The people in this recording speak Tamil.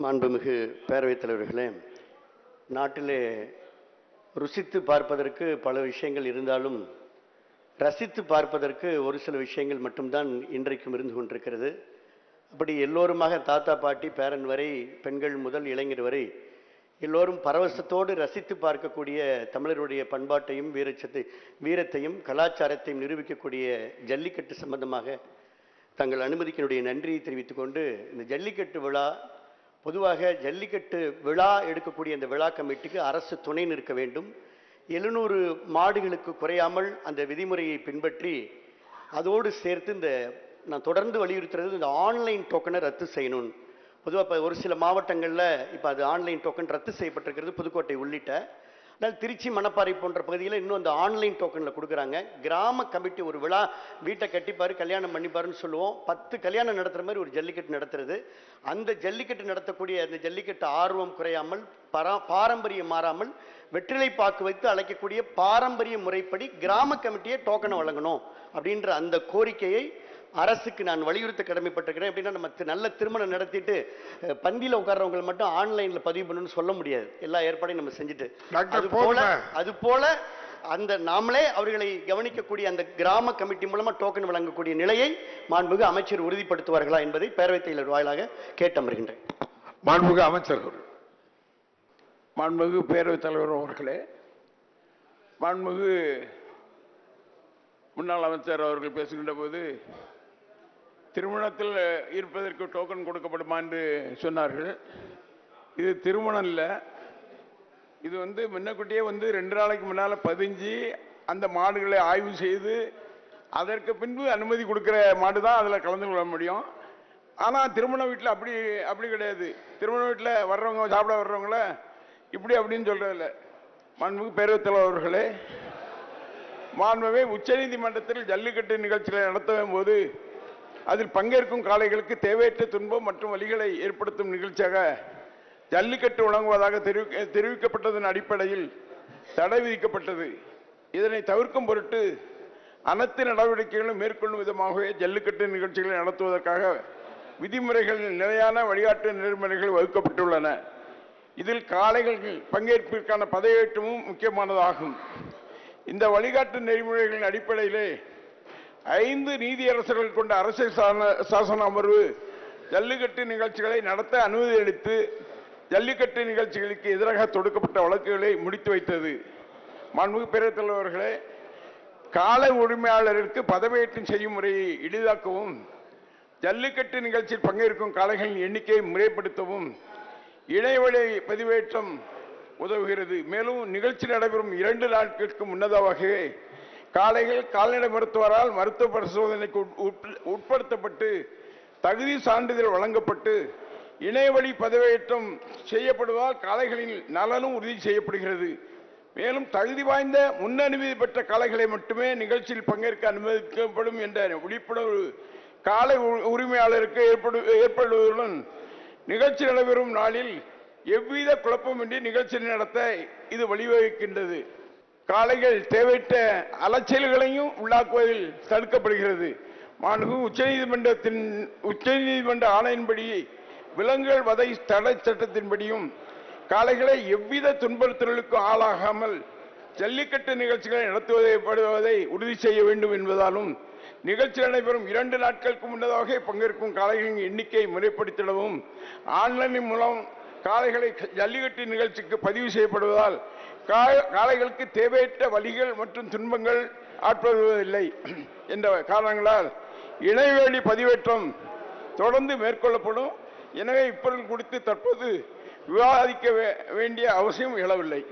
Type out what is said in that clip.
மாண்புமிகு பேரவைத் தலைவர்களே நாட்டிலே ருசித்து பார்ப்பதற்கு பல விஷயங்கள் இருந்தாலும் ரசித்து பார்ப்பதற்கு ஒரு சில விஷயங்கள் மட்டும்தான் இன்றைக்கும் இருந்து கொண்டிருக்கிறது. அப்படி எல்லோருமாக தாத்தா பாட்டி பேரன் வரை பெண்கள் முதல் இளைஞர் வரை எல்லோரும் பரவசத்தோடு ரசித்து பார்க்கக்கூடிய தமிழருடைய பண்பாட்டையும் வீரச்சத்தை வீரத்தையும் கலாச்சாரத்தையும் நிரூபிக்கக்கூடிய ஜல்லிக்கட்டு சம்பந்தமாக தங்கள் அனுமதிக்கினுடைய நன்றியை தெரிவித்துக்கொண்டு இந்த ஜல்லிக்கட்டு விழா பொதுவாக ஜல்லிக்கட்டு விழா எடுக்கக்கூடிய அந்த விழா கமிட்டிக்கு அரசு துணை நிற்க வேண்டும். எழுநூறு மாடுகளுக்கு குறையாமல் அந்த விதிமுறையை பின்பற்றி அதோடு சேர்த்து இந்த நான் தொடர்ந்து வலியுறுத்துறது இந்த ஆன்லைன் டோக்கனை ரத்து செய்யணும் பொதுவாக இப்போ ஒரு சில மாவட்டங்களில் இப்போ அது ஆன்லைன் டோக்கன் ரத்து செய்யப்பட்டிருக்கிறது புதுக்கோட்டை உள்ளிட்ட. அதாவது திருச்சி மணப்பாறை போன்ற பகுதியில் இன்னும் அந்த ஆன்லைன் டோக்கனில் கொடுக்குறாங்க. கிராம கமிட்டி ஒரு விழா வீட்டை கட்டிப்பார் கல்யாணம் பண்ணிப்பாருன்னு சொல்லுவோம். பத்து கல்யாணம் நடத்துகிற மாதிரி ஒரு ஜல்லிக்கட்டு நடத்துறது. அந்த ஜல்லிக்கட்டு நடத்தக்கூடிய அந்த ஜல்லிக்கட்டு ஆர்வம் குறையாமல் பரா பாரம்பரியம் மாறாமல் வெற்றிலை பாக்கு வைத்து அழைக்கக்கூடிய பாரம்பரிய முறைப்படி கிராம கமிட்டியை டோக்கனை வழங்கணும் அப்படின்ற அந்த கோரிக்கையை அரசுக்கு நான் வலியுறுத்த கடமைப்பட்டிருக்கிறேன் அப்படின்னா நம்ம நல்ல திருமணம் நடத்திட்டு பந்தியில உட்கார்றவங்க மட்டும் ஆன்லைன்ல பதிவு பண்ணணும்னு சொல்ல முடியாது. எல்லா ஏற்பாடையும் நம்ம செஞ்சுட்டு. அது போல? அது போல அந்த நாமளே அவர்களை கவனிக்கக்கூடிய அந்த கிராம கமிட்டி மூலமா டோக்கன் வழங்கக்கூடிய நிலையை மாண்புமிகு அமைச்சர் உறுதிப்படுத்துவார்களா என்பதை பேரவைத் தலைவர் வாயிலாக கேட்டமர்கின்றேன். மாண்புமிகு அமைச்சர்கள் மாண்புமிகு பேரவைத் தலைவர் அவர்களே மாண்புமிகு முன்னாள் அமைச்சர் அவர்கள் பேசுகின்ற போது திருமணத்தில் இருப்பதற்கு டோக்கன் கொடுக்கப்படுமா? என்று சொன்னார்கள். இது திருமணம் இல்லை. இது வந்து முன்னக்கூட்டியே வந்து ரெண்டு நாளைக்கு முன்னால் பதிஞ்சு அந்த மாடுகளை ஆய்வு செய்து அதற்கு பின்பு அனுமதி கொடுக்குற மாடு தான் அதில் கலந்து கொள்ள முடியும். ஆனால் திருமண வீட்டில் அப்படி அப்படி கிடையாது. திருமண வீட்டில் வர்றவங்க சாப்பிட வர்றவங்கள இப்படி அப்படின்னு சொல்கிறதில்ல மாண்புமிகு பேரவைத் தலைவர் அவர்களே மாண்புமே உச்சநீதிமன்றத்தில் ஜல்லிக்கட்டு நிகழ்ச்சிகளை நடத்தும் போது அதில் பங்கேற்கும் காளைகளுக்கு தேவையற்ற துன்பம் மற்றும் வலிகளை ஏற்படுத்தும் நிகழ்ச்சியாக ஜல்லிக்கட்டு வழங்குவதாக தெரிவிக்க தெரிவிக்கப்பட்டதன் அடிப்படையில் தடை விதிக்கப்பட்டது. இதனை தவிர்க்கும் பொருட்டு அனைத்து நடவடிக்கைகளும் மேற்கொள்ளும் விதமாகவே ஜல்லிக்கட்டு நிகழ்ச்சிகளை நடத்துவதற்காக விதிமுறைகளில் நிலையான வழிகாட்டு நெறிமுறைகள் வகுக்கப்பட்டுள்ளன. இதில் காளைகள் பங்கேற்பிற்கான பதவியேற்றமும் முக்கியமானதாகும். இந்த வழிகாட்டு நெறிமுறைகளின் அடிப்படையிலே ஐந்து நீதியரசர்கள் கொண்ட அரசியல் சாசன- சாசன அமர்வு ஜல்லிக்கட்டு நிகழ்ச்சிகளை நடத்த அனுமதி அளித்து ஜல்லிக்கட்டு நிகழ்ச்சிகளுக்கு எதிராக தொடுக்கப்பட்ட வழக்குகளை முடித்து வைத்தது. மாண்புமிகு பேரவைத் தலைவர்களே உரிமையாளருக்கு பதவியேற்றம் செய்யும் முறையை எளிதாக்கவும் ஜல்லிக்கட்டு நிகழ்ச்சியில் பங்கேற்கும் காளைகளின் எண்ணிக்கையை முறைப்படுத்தவும் இணையவழி பதிவேற்றம் உதவுகிறது. மேலும் நிகழ்ச்சி நடைபெறும் இரண்டு நாட்களுக்கு முன்னதாகவே காளைகள் கால்நடை மருத்துவரால் மருத்துவ பரிசோதனைக்கு உட்- உட்- உட்படுத்தப்பட்டு தகுதி சான்றிதழ் வழங்கப்பட்டு இணையவழி பதவியேற்றம் செய்யப்படுவதால் காளைகளின் நலனும் உறுதி செய்யப்படுகிறது. மேலும் தகுதி வாய்ந்த முன்னனுமதி பெற்ற காளைகளை மட்டுமே நிகழ்ச்சியில் பங்கேற்க அனுமதிக்கப்படும் என்ற விழிப்புணர்வு காளை உ- உரிமையாளருக்கு ஏற்படு ஏற்படுவதுடன் நிகழ்ச்சி நடைபெறும் நாளில் எவ்வித குழப்பமின்றி நிகழ்ச்சி நடத்த இது வழிவகுக்கின்றது. காளைகள் தேவையற்ற அலைச்சல்களையும் உள்ளாக்குவதில் தடுக்கப்படுகிறது. மாண்பு உச்சநீதிமன்றத்தின் உச்சநீதிமன்ற ஆணையின்படி விலங்குகள் வதை தடை சட்டத்தின்படியும் காளைகளை எவ்வித துன்புறுத்தலுக்கும் ஆளாகாமல் ஜல்லிக்கட்டு நிகழ்ச்சிகளை நடத்துவதை உறுதி செய்ய வேண்டும் என்பதாலும் நிகழ்ச்சி நடைபெறும் இரண்டு நாட்களுக்கு முன்னதாக பங்கேற்கும் காளைகளின் எண்ணிக்கை முறைப்படுத்திடவும் ஆன்லைன் மூலம் காளைகளை ஜல்லிக்கட்டு நிகழ்ச்சிக்கு பதிவு செய்யப்படுவதால் கா- காளைகளுக்கு தேவையற்ற வலிகள் மற்றும் துன்பங்கள் ஆட்படுவதில்லை என்ற காரணங்களால் இணையவழி பதிவேற்றம் தொடர்ந்து மேற்கொள்ளப்படும். எனவே இப்பொருள் குறித்து தற்போது விவாதிக்க வேண்டிய அவசியம் எழவில்லை.